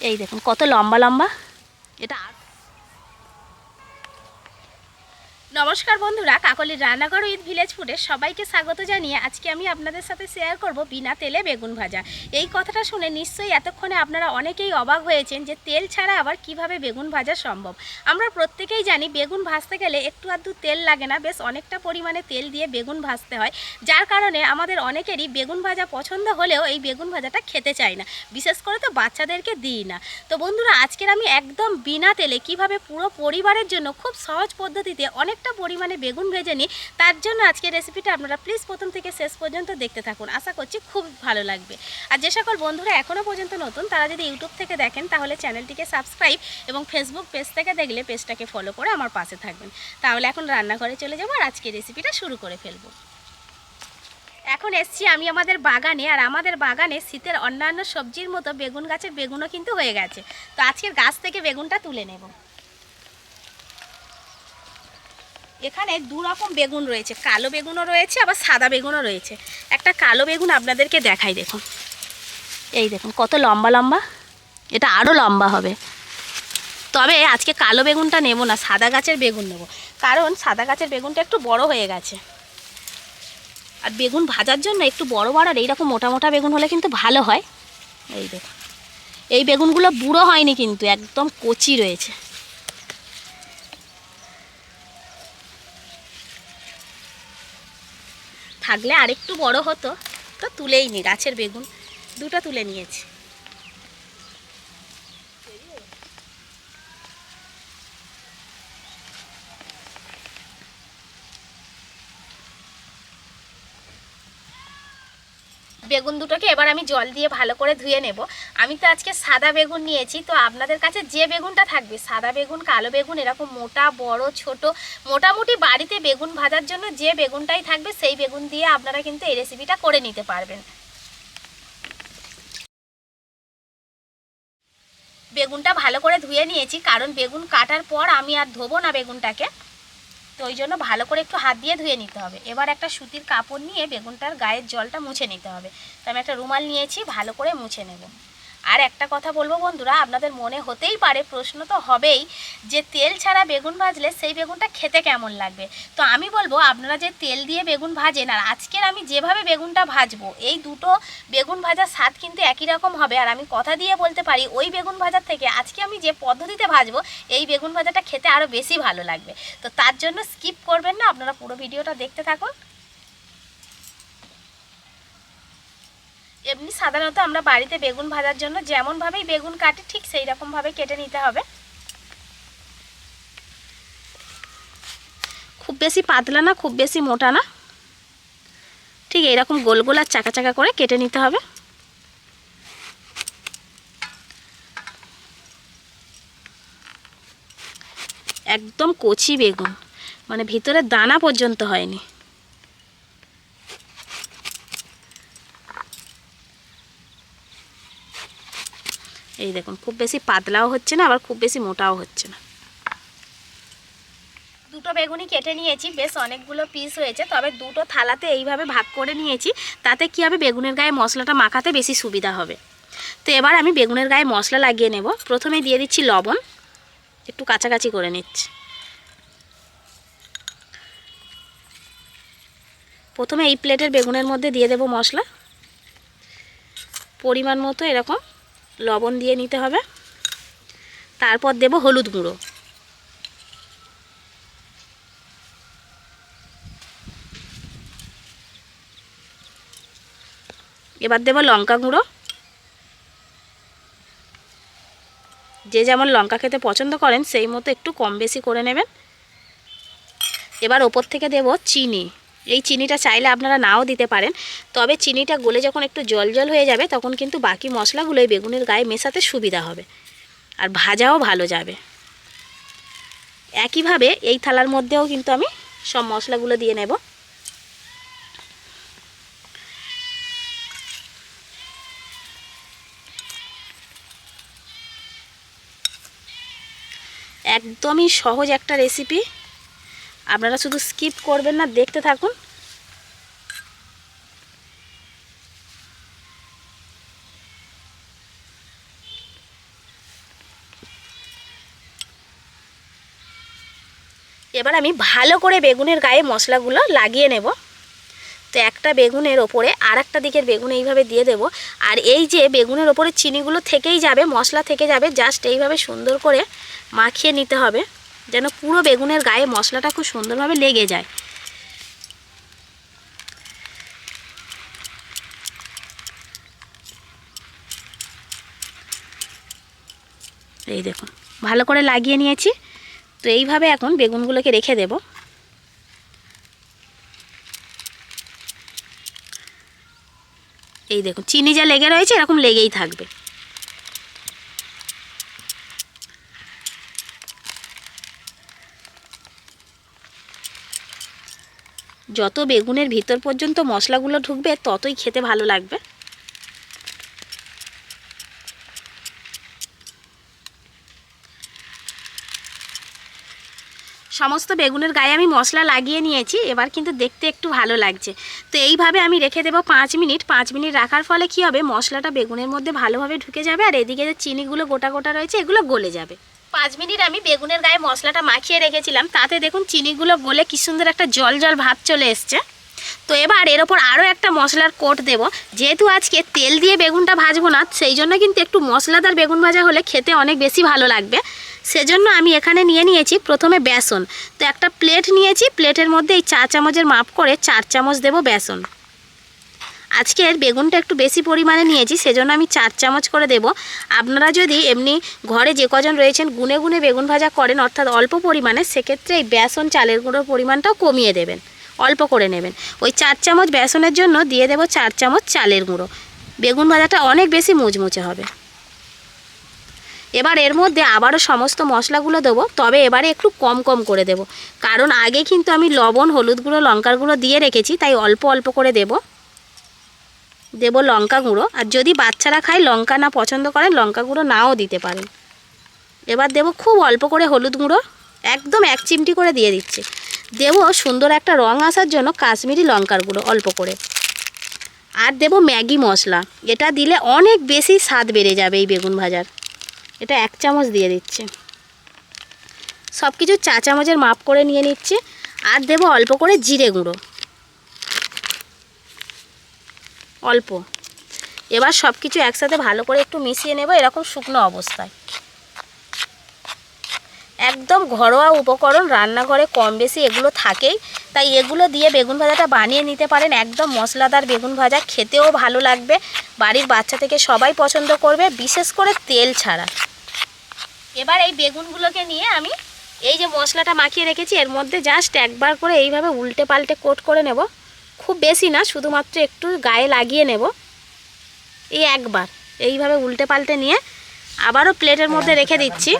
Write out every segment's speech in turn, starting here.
এই দেখুন কত লম্বা লম্বা? এটা আর- নমস্কার বন্ধুরা কাকলির রান্নাঘর উইথ ভিলেজ ফুডে সবাইকে স্বাগত জানিয়ে আজকে আমি আপনাদের সাথে শেয়ার করব বিনা তেলে বেগুন ভাজা। এই কথাটা শুনে নিশ্চয়ই এতক্ষণে আপনারা অনেকেই অবাক হয়েছেন যে তেল ছাড়া আবার কীভাবে বেগুন ভাজা সম্ভব। আমরা প্রত্যেকেই জানি বেগুন ভাজতে গেলে একটু আধটু তেল লাগে না, বেশ অনেকটা পরিমাণে তেল দিয়ে বেগুন ভাজতে হয়। যার কারণে আমাদের অনেকেরই বেগুন ভাজা পছন্দ হলেও এই বেগুন ভাজাটা খেতে চায় না। বিশেষ করে তো বাচ্চাদেরকে দিই না। তো বন্ধুরা, আজকের আমি একদম বিনা তেলে কীভাবে পুরো পরিবারের জন্য খুব সহজ পদ্ধতিতে অনেকটা পরিমাণে বেগুন ভেজে নিই তার জন্য আজকের রেসিপিটা আপনারা প্লিজ প্রথম থেকে শেষ পর্যন্ত দেখতে থাকুন। আশা করছি খুব ভালো লাগবে। আর যে সকল বন্ধুরা এখনও পর্যন্ত নতুন, তারা যদি ইউটিউব থেকে দেখেন, তাহলে চ্যানেলটিকে সাবস্ক্রাইব এবং ফেসবুক পেজ থেকে দেখলে পেজটাকে ফলো করে আমার পাশে থাকবেন। তাহলে এখন রান্নাঘরে চলে যাব আর আজকের রেসিপিটা শুরু করে ফেলব। এখন এসছি আমি আমাদের বাগানে, আর আমাদের বাগানে শীতের অন্যান্য সবজির মতো বেগুন গাছের বেগুনও কিন্তু হয়ে গেছে। তো আজকের গাছ থেকে বেগুনটা তুলে নেব। এখানে দু রকম বেগুন রয়েছে। কালো বেগুনও রয়েছে, আবার সাদা বেগুনও রয়েছে। একটা কালো বেগুন আপনাদেরকে দেখাই দেখুন। এই দেখুন, কত লম্বা লম্বা। এটা আরও লম্বা হবে। তবে আজকে কালো বেগুনটা নেব না, সাদা গাছের বেগুন নেব। কারণ সাদা গাছের বেগুনটা একটু বড় হয়ে গেছে। আর বেগুন ভাজার জন্য একটু বড় বড় আর এইরকম মোটা মোটা বেগুন হলে কিন্তু ভালো হয়। এই দেখুন। এই বেগুনগুলো বুড়ো হয়নি কিন্তু, একদম কচি রয়েছে। থাকলে আরেকটু বড় হতো তো তুলেই নি গাছের বেগুন দুটো তুলে নিয়েছি। বেগুন দুটোকে এবার আমি জল দিয়ে ভালো করে ধুয়ে নেব। আমি তো আজকে সাদা বেগুন নিয়েছি, তো আপনাদের কাছে যে বেগুনটা থাকবে, সাদা বেগুন, কালো বেগুন, এরকম মোটা, বড়, ছোট, মোটামুটি বাড়িতে বেগুন ভাজার জন্য যে বেগুনটাই থাকবে, সেই বেগুন দিয়ে আপনারা কিন্তু এই রেসিপিটা করে নিতে পারবেন। বেগুনটা ভালো করে ধুয়ে নিয়েছি, কারণ বেগুন কাটার পর আমি আর ধোবো না বেগুনটাকে। তো ওই জন্য ভালো করে একটু হাত দিয়ে ধুয়ে নিতে হবে। এবার একটা সুতির কাপড় নিয়ে বেগুনটার গায়ের জলটা মুছে নিতে হবে। তো আমি একটা রুমাল নিয়েছি, ভালো করে মুছে নেব। আর একটা কথা বলব বন্ধুরা, আপনাদের মনে হতেই পারে, প্রশ্ন তো হবেই, যে তেল ছাড়া বেগুন ভাজলে সেই বেগুনটা খেতে কেমন লাগবে? তো আমি বলব, আপনারা যে তেল দিয়ে বেগুন ভাজেন, আর আজকের আমি যেভাবে বেগুনটা ভাজবো, এই দুটো বেগুন ভাজার স্বাদ কিন্তু একই রকম হবে। আর আমি কথা দিয়ে বলতে পারি, ওই বেগুন ভাজার থেকে আজকে আমি যে পদ্ধতিতে ভাজবো, এই বেগুন ভাজাটা খেতে আরও বেশি ভালো লাগবে। তো তার জন্য স্কিপ করবেন না, আপনারা পুরো ভিডিওটা দেখতে থাকুন। এমনি সাধারণত আমরা বাড়িতে বেগুন ভাজার জন্য যেমনভাবেই বেগুন কাটি, ঠিক সেই রকমভাবে কেটে নিতে হবে। খুব বেশি পাতলা না, খুব বেশি মোটা না। ঠিক এইরকম গোল গোল আর চাকা চাকা করে কেটে নিতে হবে। একদম কচি বেগুন মানে ভিতরে দানা পর্যন্ত হয়নি। এই দেখুন, খুব বেশি পাতলাও হচ্ছে না, আবার খুব বেশি মোটাও হচ্ছে না। দুটো বেগুনি কেটে নিয়েছি, বেশ অনেকগুলো পিস হয়েছে, তবে দুটো থালাতে এইভাবে ভাগ করে নিয়েছি, তাতে কী হবে, বেগুনের গায়ে মশলাটা মাখাতে বেশি সুবিধা হবে। তো এবার আমি বেগুনের গায়ে মশলা লাগিয়ে নেব, প্রথমে দিয়ে দিচ্ছি লবণ, একটু কাছাকাছি করে নিচ্ছি। প্রথমে এই প্লেটের বেগুনের মধ্যে দিয়ে দেব মশলা। পরিমাণ মতো এরকম। লবণ দিয়ে নিতে হবে। তারপর দেব হলুদ গুঁড়ো। এবার দেব লঙ্কা গুঁড়ো। যে যেমন লঙ্কা খেতে পছন্দ করেন, সেই মতো একটু কম বেশি করে নেবেন। এবার ওপর থেকে দেব চিনি। এই চিনিটা চাইলে আপনারা নাও দিতে পারেন। তবে চিনিটা গলে যখন একটু জল জল হয়ে যাবে, তখন কিন্তু বাকি মশলাগুলো এই বেগুনের গায়ে মেশাতে সুবিধা হবে। আর ভাজাও ভালো যাবে। একইভাবে এই থালার মধ্যেও কিন্তু আমি সব মশলাগুলো দিয়ে নেব। একদমই সহজ একটা রেসিপি। আপনারা শুধু স্কিপ করবেন না, দেখতে থাকুন। এবার আমি ভালো করে বেগুনের গায়ে মশলাগুলো লাগিয়ে নেব। তো একটা বেগুনের ওপরে আর একটা দিকের বেগুন এইভাবে দিয়ে দেব। আর এই যে বেগুনের ওপরে চিনিগুলো থেকেই যাবে, মশলা থেকে যাবে জাস্ট এইভাবে সুন্দর করে মাখিয়ে নিতে হবে। যেন পুরো বেগুনের গায়ে মশলাটা খুব সুন্দরভাবে লেগে যায়। এই দেখুন, ভালো করে লাগিয়ে নিয়েছি। তো এইভাবে এখন বেগুনগুলোকে রেখে দেব। এই দেখুন, চিনি যা লেগে রয়েছে এরকম লেগেই থাকবে। যত বেগুনের ভিতর পর্যন্ত মশলাগুলো ঢুকবে, ততই খেতে ভালো লাগবে। সমস্ত বেগুনের গায়ে আমি মশলা লাগিয়ে নিয়েছি, এবার কিন্তু দেখতে একটু ভালো লাগছে। তো এইভাবে আমি রেখে দেবো পাঁচ মিনিট। পাঁচ মিনিট রাখার ফলে কি হবে? মশলাটা বেগুনের মধ্যে ভালোভাবে ঢুকে যাবে, আর এদিকে যে চিনিগুলো গোটা গোটা রয়েছে, এগুলো গলে যাবে। পাঁচ মিনিট আমি বেগুনের গায়ে মশলাটা মাখিয়ে রেখেছিলাম, তাতে দেখুন চিনিগুলো গলে কি সুন্দর একটা জল জল ভাব চলে এসছে। তো এবার এর ওপর আরও একটা মশলার কোট দেব। যেহেতু আজকে তেল দিয়ে বেগুনটা ভাজবো না, সেই জন্য কিন্তু একটু মশলাদার বেগুন ভাজা হলে খেতে অনেক বেশি ভালো লাগবে। সেজন্য আমি এখানে নিয়ে নিয়েছি প্রথমে বেসন। তো একটা প্লেট নিয়েছি, প্লেটের মধ্যে এই চা চামচের মাপ করে চার চামচ দেব বেসন। আজকের বেগুনটা একটু বেশি পরিমাণে নিয়েছি, সেজন্য আমি চার চামচ করে দেব। আপনারা যদি এমনি ঘরে যে কজন রয়েছেন, গুনে গুনে বেগুন ভাজা করেন, অর্থাৎ অল্প পরিমাণে, সেক্ষেত্রে এই বেসন চালের গুঁড়োর পরিমাণটাও কমিয়ে দেবেন, অল্প করে নেবেন। ওই চার চামচ বেসনের জন্য দিয়ে দেব চার চামচ চালের গুঁড়ো। বেগুন ভাজাটা অনেক বেশি মুচমুচে হবে। এবার এর মধ্যে আবারও সমস্ত মশলাগুলো দেবো, তবে এবারে একটু কম কম করে দেব। কারণ আগে কিন্তু আমি লবণ, হলুদ গুঁড়ো, লঙ্কার গুঁড়ো দিয়ে রেখেছি, তাই অল্প অল্প করে দেব। দেব লঙ্কা গুঁড়ো। আর যদি বাচ্চারা খায়, লঙ্কা না পছন্দ করে, লঙ্কা গুঁড়ো নাও দিতে পারেন এবার দেব খুব অল্প করে হলুদ গুঁড়ো, একদম এক চিমটি করে দিয়ে দিচ্ছে। দেব সুন্দর একটা রং আসার জন্য কাশ্মীরি লঙ্কার গুঁড়ো অল্প করে। আর দেব ম্যাগি মশলা, এটা দিলে অনেক বেশি স্বাদ বেড়ে যাবে এই বেগুন ভাজার। এটা এক চামচ দিয়ে দিচ্ছে। সব কিছু চা চামচের মাপ করে নিয়ে নিচ্ছে। আর দেব অল্প করে জিরে গুঁড়ো। অল্প। এবার সব কিছু একসাথে ভালো করে একটু মিশিয়ে নেব, এরকম শুকনো অবস্থায়। একদম ঘরোয়া উপকরণ, রান্নাঘরে কম বেশি এগুলো থাকেই। তাই এগুলো দিয়ে বেগুন ভাজাটা বানিয়ে নিতে পারেন। একদম মশলাদার বেগুন ভাজা, খেতেও ভালো লাগবে। বাড়ির বাচ্চা থেকে সবাই পছন্দ করবে, বিশেষ করে তেল ছাড়া। এবার এই বেগুনগুলোকে নিয়ে আমি এই যে মশলাটা মাখিয়ে রেখেছি, এর মধ্যে জাস্ট একবার করে এইভাবে উল্টে পাল্টে কোট করে নেব। খুব বেশি না, শুধুমাত্র একটু গায়ে লাগিয়ে নেব। এই একবার, এইভাবে উল্টে পাল্টে নিয়ে আবারও প্লেটের মধ্যে রেখে দিচ্ছি।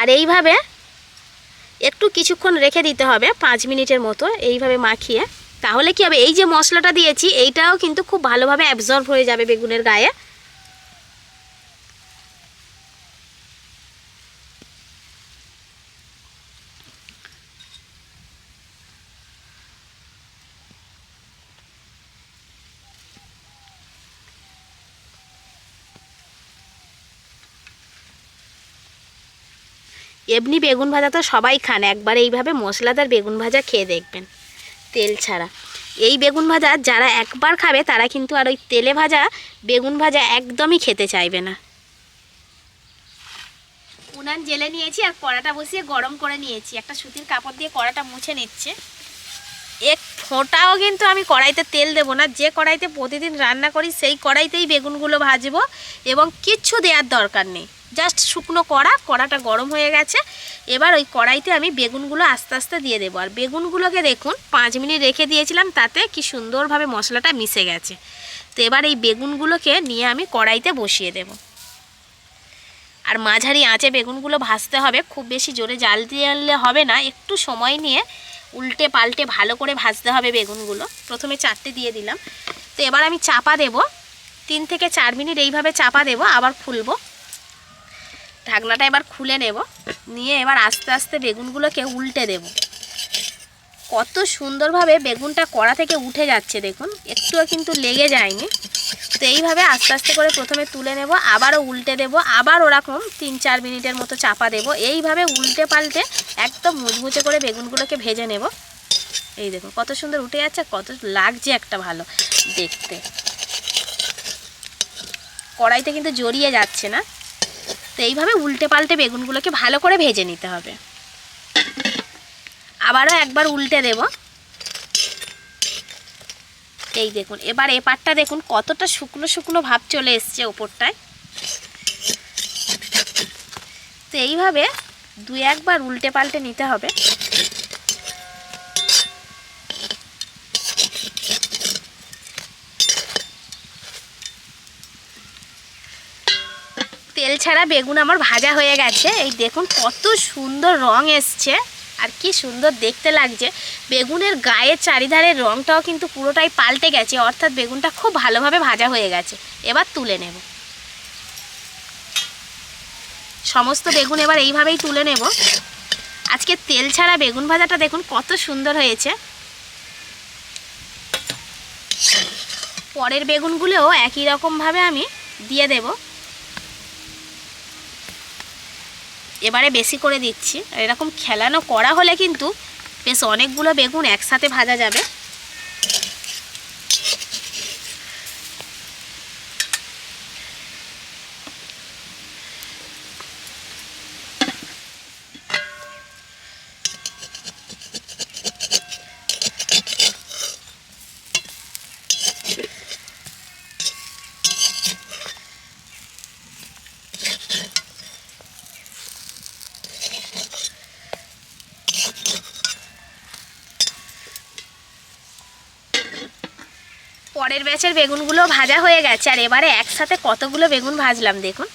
আর এইভাবে একটু কিছুক্ষণ রেখে দিতে হবে, পাঁচ মিনিটের মতো এইভাবে মাখিয়ে। তাহলে কি হবে? এই যে মশলাটা দিয়েছি, এইটাও কিন্তু খুব ভালোভাবে অ্যাবজর্ব হয়ে যাবে বেগুনের গায়ে। এমনি বেগুন ভাজা তো সবাই খান, একবার এইভাবে মশলাদার বেগুন ভাজা খেয়ে দেখবেন। তেল ছাড়া। এই বেগুন ভাজা যারা একবার খাবে, তারা কিন্তু আর ওই তেলে ভাজা বেগুন ভাজা একদমই খেতে চাইবে না। উনান জেলে নিয়েছি আর কড়াটা বসিয়ে গরম করে নিয়েছি। একটা সুতির কাপড় দিয়ে কড়াটা মুছে নিচ্ছে। এক ফোঁটাও কিন্তু আমি কড়াইতে তেল দেবো না। যে কড়াইতে প্রতিদিন রান্না করি, সেই কড়াইতেই বেগুনগুলো ভাজবো এবং কিচ্ছু দেওয়ার দরকার নেই। জাস্ট শুকনো কড়া, কড়াটা গরম হয়ে গেছে। এবার ওই কড়াইতে আমি বেগুনগুলো আস্তে আস্তে দিয়ে দেবো। আর বেগুনগুলোকে দেখুন, পাঁচ মিনিট রেখে দিয়েছিলাম, তাতে কি সুন্দরভাবে মশলাটা মিশে গেছে। তো এবার এই বেগুনগুলোকে নিয়ে আমি কড়াইতে বসিয়ে দেব। আর মাঝারি আঁচে বেগুনগুলো ভাজতে হবে, খুব বেশি জোরে জাল দিলে হবে না। একটু সময় নিয়ে উল্টে পাল্টে ভালো করে ভাজতে হবে বেগুনগুলো। প্রথমে চারটে দিয়ে দিলাম। তো এবার আমি চাপা দেব। তিন থেকে চার মিনিট এইভাবে চাপা দেব, আবার খুলবো ঢাকনাটা এবার খুলে নেব। নিয়ে এবার আস্তে আস্তে বেগুনগুলোকে উল্টে দেব। কত সুন্দরভাবে বেগুনটা কড়া থেকে উঠে যাচ্ছে দেখুন। একটুও কিন্তু লেগে যায়নি। তো এইভাবে আস্তে আস্তে করে প্রথমে তুলে নেব, আবারও উল্টে দেব, আবার ওরকম তিন চার মিনিটের মতো চাপা দেব। এইভাবে উল্টে পাল্টে একদম মুচমুচে করে বেগুনগুলোকে ভেজে নেব। এই দেখুন, কত সুন্দর উঠে যাচ্ছে, কত লাগছে একটা ভালো দেখতে। কড়াইতে কিন্তু জড়িয়ে যাচ্ছে না। এইভাবে উল্টে পাল্টে বেগুনগুলোকে ভালো করে ভেজে নিতে হবে। আবারও একবার উল্টে দেব। এই দেখুন, এবার এ পাটটা দেখুন কতটা শুকনো শুকনো ভাব চলে এসছে ওপরটায় তো এইভাবে দু একবার উল্টে পাল্টে নিতে হবে তেল ছাড়া বেগুন আমার ভাজা হয়ে গেছে। এই দেখুন কত সুন্দর রং এসছে আর কি সুন্দর দেখতে লাগছে। বেগুনের গায়ের চারিধারের রংটাও কিন্তু পুরোটাই পাল্টে গেছে, অর্থাৎ বেগুনটা খুব ভালোভাবে ভাজা হয়ে গেছে। এবার তুলে নেব। সমস্ত বেগুন এবার এইভাবেই তুলে নেব। আজকে তেল ছাড়া বেগুন ভাজাটা দেখুন কত সুন্দর হয়েছে। পরের বেগুনগুলোও একই রকমভাবে আমি দিয়ে দেবো। এবারে বেশি করে দিচ্ছি। এরকম খেলানো করা হলে কিন্তু বেশ অনেকগুলো বেগুন একসাথে ভাজা যাবে। পরের ব্যাচের বেগুনগুলো ভাজা হয়ে গেছে, আর এবারে একসাথে কতগুলো বেগুন ভাজলাম দেখুন।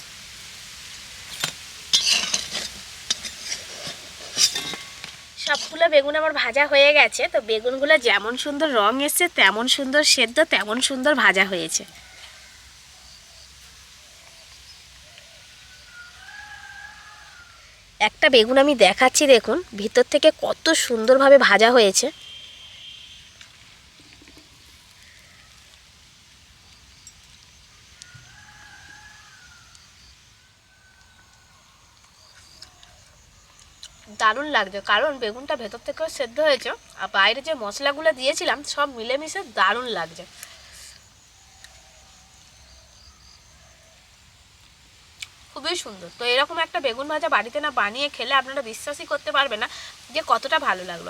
সবগুলো বেগুন আমার ভাজা হয়ে গেছে, তো বেগুনগুলো যেমন সুন্দর রং এসছে, তেমন সুন্দর সেদ্ধ, তেমন সুন্দর ভাজা হয়েছে। একটা বেগুন আমি দেখাচ্ছি দেখুন, ভিতর থেকে কত সুন্দরভাবে ভাজা হয়েছে। দারুণ লাগছে। কারণ বেগুনটা ভেতর থেকেও সেদ্ধ হয়েছে আর বাইরে যে মশলাগুলো দিয়েছিলাম, সব মিলেমিশে দারুণ লাগছে। খুবই সুন্দর। তো এরকম একটা বেগুন ভাজা বাড়িতে না বানিয়ে খেলে আপনারা বিশ্বাসই করতে পারবে না যে কতটা ভালো লাগল।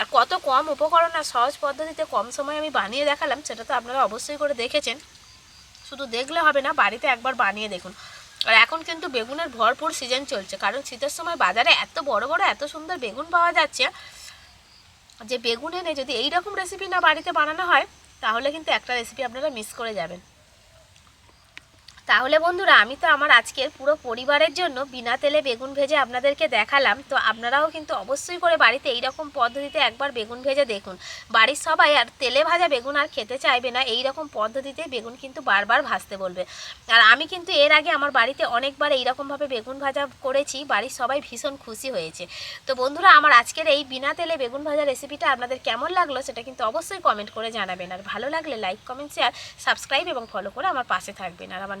আর কত কম উপকরণ আর সহজ পদ্ধতিতে কম সময়ে আমি বানিয়ে দেখালাম, সেটা তো আপনারা অবশ্যই করে দেখেছেন। শুধু দেখলে হবে না, বাড়িতে একবার বানিয়ে দেখুন। আর এখন কিন্তু বেগুনের ভরপুর সিজন চলছে। কারণ শীতের সময় বাজারে এত বড় বড়, এত সুন্দর বেগুন পাওয়া যাচ্ছে যে বেগুন এনে যদি এইরকম রেসিপি না বাড়িতে বানানো হয়, তাহলে কিন্তু একটা রেসিপি আপনারা মিস করে যাবেন। তাহলে বন্ধুরা, আমি তো আমার আজকের পুরো পরিবারের জন্য বিনা তেলে বেগুন ভেজে আপনাদেরকে দেখালাম। তো আপনারাও কিন্তু অবশ্যই করে বাড়িতে এই রকম পদ্ধতিতে একবার বেগুন ভেজে দেখুন। বাড়ির সবাই আর তেলে ভাজা বেগুন আর খেতে চাইবে না এই রকম পদ্ধতিতে বেগুন কিন্তু বারবার ভাজতে বলবে। আর আমি কিন্তু এর আগে আমার বাড়িতে অনেকবার এই রকমভাবে বেগুন ভাজা করেছি, বাড়ির সবাই ভীষণ খুশি হয়েছে। তো বন্ধুরা, আমার আজকের এই বিনা তেলে বেগুন ভাজা রেসিপিটা আপনাদের কেমন লাগল সেটা কিন্তু অবশ্যই কমেন্ট করে জানাবেন। আর ভালো লাগলে লাইক, কমেন্ট, শেয়ার, সাবস্ক্রাইব এবং ফলো করে আমার পাশে থাকবেন। আর আমার